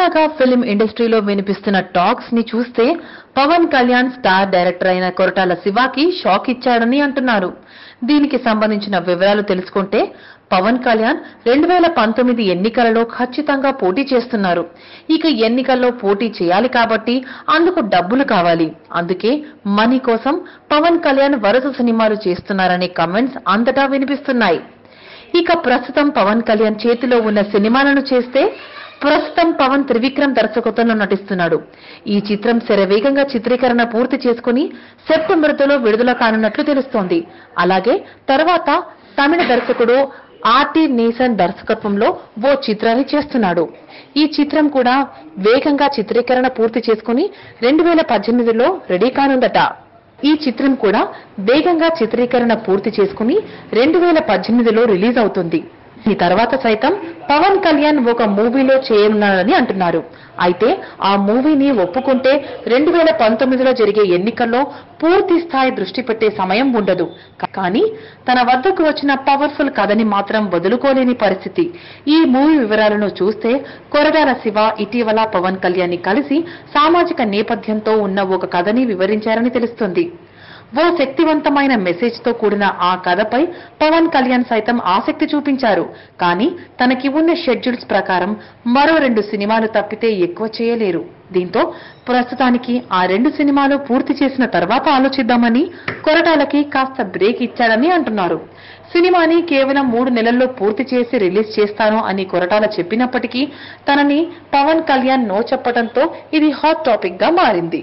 తాజాగా ఫిల్మ్ ఇండస్ట్రీలో వినిపిస్తున్న టాక్స్ని చూస్తే పవన్ కళ్యాణ్ స్టార్ డైరెక్టర్ అయిన కొరటాల శివాకి షాక్ ఇచ్చాడని అంటున్నారు. దీనికి సంబంధించిన వివరాలు తెలుసుకుంటే పవన్ కళ్యాణ్ రెండు వేల పంతొమ్మిది ఎన్నికలలో ఖచ్చితంగా పోటీ చేస్తున్నారు. ఇక ఎన్నికల్లో పోటీ చేయాలి కాబట్టి అందుకు డబ్బులు కావాలి. అందుకే మనీ కోసం పవన్ కళ్యాణ్ వరుస సినిమాలు చేస్తున్నారనే కమెంట్స్ అంతటా వినిపిస్తున్నాయి. ఇక ప్రస్తుతం పవన్ కళ్యాణ్ చేతిలో ఉన్న సినిమాలను చేస్తే ప్రస్తుతం పవన్ త్రివిక్రమ్ దర్శకత్వంలో నటిస్తున్నాడు. ఈ చిత్రం శరవేగంగా చిత్రీకరణ పూర్తి చేసుకుని సెప్టెంబర్తో విడుదల కానున్నట్లు తెలుస్తోంది. అలాగే తర్వాత తమిళ దర్శకుడు ఆర్టి నేసన్ దర్శకత్వంలో ఓ చిత్రాన్ని చేస్తున్నాడు. ఈ చిత్రం కూడా వేగంగా చిత్రీకరణ పూర్తి చేసుకుని రెండు వేల పద్దెనిమిదిలో రెడీ కానుందట. ఈ చిత్రం కూడా వేగంగా చిత్రీకరణ పూర్తి చేసుకుని రెండు వేల పద్దెనిమిదిలో రిలీజ్ అవుతుంది. ఈ తర్వాత సైతం పవన్ కళ్యాణ్ ఒక మూవీలో చేయనున్నాడని అంటున్నారు. అయితే ఆ మూవీని ఒప్పుకుంటే రెండు వేల పంతొమ్మిదిలో జరిగే ఎన్నికల్లో పూర్తి స్థాయి దృష్టి పెట్టే సమయం ఉండదు. కానీ తన వద్దకు వచ్చిన పవర్ఫుల్ కథని మాత్రం వదులుకోలేని పరిస్థితి. ఈ మూవీ వివరాలను చూస్తే కొరడాల శివ ఇటీవల పవన్ కళ్యాణ్ని కలిసి సామాజిక నేపథ్యంతో ఉన్న ఒక కథని వివరించారని తెలుస్తుంది. ఓ శక్తివంతమైన మెసేజ్తో కూడిన ఆ కథపై పవన్ కళ్యాణ్ సైతం ఆసక్తి చూపించారు. కానీ తనకి ఉన్న షెడ్యూల్స్ ప్రకారం మరో రెండు సినిమాలు తప్పితే ఎక్కువ చేయలేరు. దీంతో ప్రస్తుతానికి ఆ రెండు సినిమాలు పూర్తి చేసిన తర్వాత ఆలోచిద్దామని కొరటాలకి కాస్త బ్రేక్ ఇచ్చాడని అంటున్నారు. సినిమాని కేవలం మూడు నెలల్లో పూర్తి చేసి రిలీజ్ చేస్తాను అని కొరటాల చెప్పినప్పటికీ తనని పవన్ కళ్యాణ్ నో చెప్పడంతో ఇది హాట్ టాపిక్గా మారింది.